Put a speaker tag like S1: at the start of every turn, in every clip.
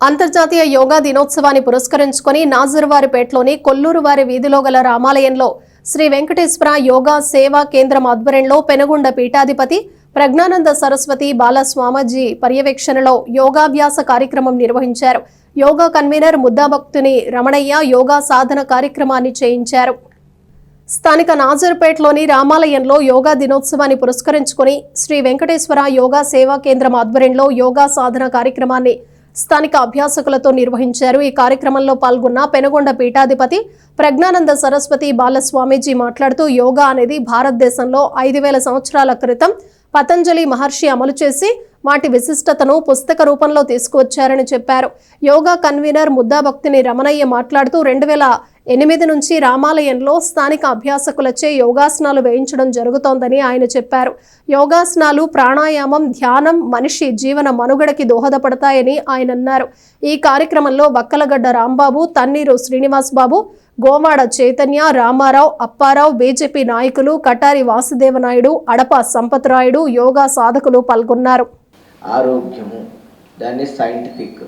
S1: అంతర్జాతీయ యోగా దినోత్సవాన్ని పురస్కరించుకొని నాజర్వారిపేటలోని కొల్లూరు వారి వీధిలో గల రామాలయంలో శ్రీ వెంకటేశ్వర యోగా సేవా కేంద్రం ఆధ్వర్యంలో పెనుగొండ పీఠాధిపతి ప్రజ్ఞానంద సరస్వతి బాలస్వామజీ పర్యవేక్షణలో యోగాభ్యాస కార్యక్రమం నిర్వహించారు. యోగా కన్వీనర్ ముద్దాభక్తుని రమణయ్య యోగా సాధన కార్యక్రమాన్ని చేయించారు. స్థానిక నాజర్పేటలోని రామాలయంలో యోగా దినోత్సవాన్ని పురస్కరించుకొని శ్రీ వెంకటేశ్వర యోగా సేవా కేంద్రం ఆధ్వర్యంలో యోగా సాధన కార్యక్రమాన్ని స్థానిక అభ్యాసకులతో నిర్వహించారు. ఈ కార్యక్రమంలో పాల్గొన్న పెనుగొండ పీఠాధిపతి ప్రజ్ఞానంద సరస్వతి బాలస్వామీజీ మాట్లాడుతూ యోగా అనేది భారతదేశంలో ఐదు వేల సంవత్సరాల క్రితం పతంజలి మహర్షి అమలు చేసి వాటి విశిష్టతను పుస్తక రూపంలో తీసుకువచ్చారని చెప్పారు. యోగా కన్వీనర్ ముద్దాభక్తిని రమణయ్య మాట్లాడుతూ రెండు వేల ఎనిమిది నుంచి రామాలయంలో స్థానిక అభ్యాసకులచే యోగాసనాలు వేయించడం జరుగుతోందని ఆయన చెప్పారు. యోగాసనాలు ప్రాణాయామం ధ్యానం మనిషి జీవన మనుగడకి దోహదపడతాయని ఆయన అన్నారు. ఈ కార్యక్రమంలో వక్కలగడ్డ రాంబాబు తన్నీరు శ్రీనివాస్ బాబు గోవాడ చైతన్య రామారావు అప్పారావు బీజేపీ నాయకులు కటారి వాసుదేవనాయుడు అడప సంపత్రాయుడు యోగా సాధకులు పాల్గొన్నారు.
S2: ఆరోగ్యము దాన్ని సైంటిఫిక్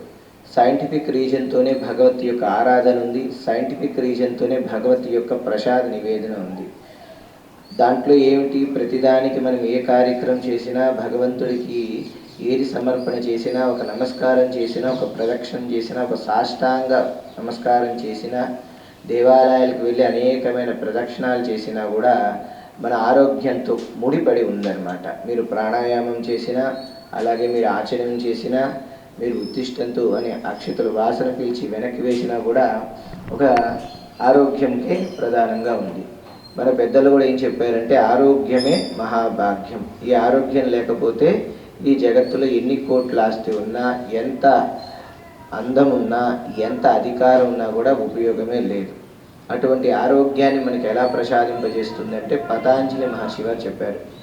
S2: సైంటిఫిక్ రీజన్తోనే భగవత్ యొక్క ఆరాధన ఉంది. సైంటిఫిక్ రీజన్తోనే భగవత్ యొక్క ప్రసాద నివేదన ఉంది. దాంట్లో ఏమిటి? ప్రతిదానికి మనం ఏ కార్యక్రమం చేసినా భగవంతుడికి ఏది సమర్పణ చేసినా ఒక నమస్కారం చేసినా ఒక ప్రదక్షిణం చేసినా ఒక సాష్టాంగ నమస్కారం చేసినా దేవాలయాలకు వెళ్ళి అనేకమైన ప్రదక్షిణాలు చేసినా కూడా మన ఆరోగ్యంతో ముడిపడి ఉందన్నమాట. మీరు ప్రాణాయామం చేసినా అలాగే మీరు ఆచరణ చేసినా మీరు ఉద్దిష్టంతో అని అక్షతలు వాసన పీల్చి వెనక్కి వేసినా కూడా ఒక ఆరోగ్యంకే ప్రధానంగా ఉంది. మన పెద్దలు కూడా ఏం చెప్పారంటే ఆరోగ్యమే మహాభాగ్యం. ఈ ఆరోగ్యం లేకపోతే ఈ జగత్తులో ఎన్ని కోట్ల ఆస్తి ఉన్నా ఎంత అందం ఉన్నా ఎంత అధికారం ఉన్నా కూడా ఉపయోగమే లేదు. అటువంటి ఆరోగ్యాన్ని మనకి ఎలా ప్రసాదింపజేస్తుందంటే పతాంజలి మహర్షి గారు చెప్పారు.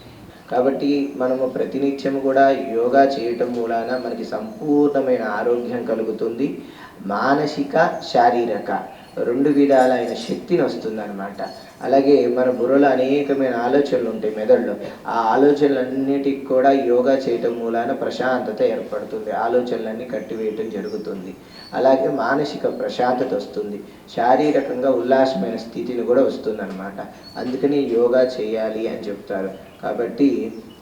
S2: కాబట్టి మనము ప్రతినిత్యం కూడా యోగా చేయటం మూలాన మనకి సంపూర్ణమైన ఆరోగ్యం కలుగుతుంది. మానసిక శారీరక రెండు విధాలైన శక్తిని వస్తుందన్నమాట. అలాగే మన బుర్రలో అనేకమైన ఆలోచనలు ఉంటాయి మెదడులో. ఆ ఆలోచనలన్నిటికి కూడా యోగా చేయటం మూలాన ప్రశాంతత ఏర్పడుతుంది. ఆలోచనలన్నీ కట్టివేయటం జరుగుతుంది. అలాగే మానసిక ప్రశాంతత వస్తుంది. శారీరకంగా ఉల్లాసమైన స్థితిని కూడా వస్తుందన్నమాట. అందుకని యోగా చేయాలి అని చెప్తారు. కాబట్టి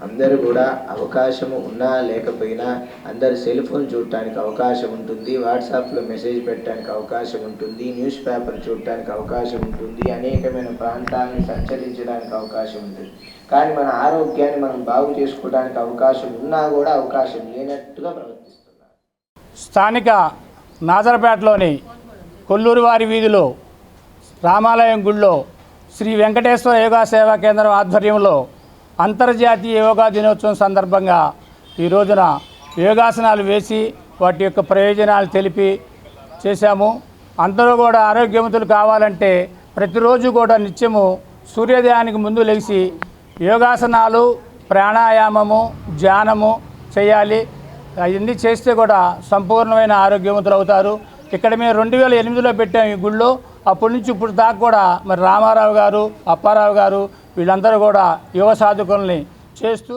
S2: అందరూ కూడా అవకాశము ఉన్నా లేకపోయినా అందరు సెల్ ఫోన్ చూడటానికి అవకాశం ఉంటుంది వాట్సాప్లో మెసేజ్ పెట్టడానికి అవకాశం ఉంటుంది న్యూస్ పేపర్ చూడటానికి అవకాశం ఉంటుంది అనేకమైన ప్రాంతాలను సంచరించడానికి అవకాశం ఉంటుంది. కానీ మన ఆరోగ్యాన్ని మనం బాగు చేసుకోవడానికి అవకాశం ఉన్నా కూడా అవకాశం లేనట్టుగా ప్రవర్తిస్తున్నారు.
S3: స్థానిక నాజర్పేటలోని కొల్లూరు వారి వీధిలో రామాలయం గుళ్ళో శ్రీ వెంకటేశ్వర యోగా సేవా కేంద్రం ఆధ్వర్యంలో అంతర్జాతీయ యోగా దినోత్సవం సందర్భంగా ఈ రోజున యోగాసనాలు వేసి వాటి యొక్క ప్రయోజనాలు తెలిపి చేశాము. అందరూ కూడా ఆరోగ్యవంతులు కావాలంటే ప్రతిరోజు కూడా నిత్యము సూర్యోదయానికి ముందు లేచి యోగాసనాలు ప్రాణాయామము ధ్యానము చేయాలి. అవన్నీ చేస్తే కూడా సంపూర్ణమైన ఆరోగ్యవంతులు అవుతారు. ఇక్కడ మేము రెండు వేల ఎనిమిదిలో పెట్టాము ఈ గుళ్ళో. అప్పటి నుంచి ఇప్పుడు దాకా కూడా మరి రామారావు గారు అప్పారావు గారు వీళ్ళందరూ కూడా యువ సాధకుల్ని చేస్తూ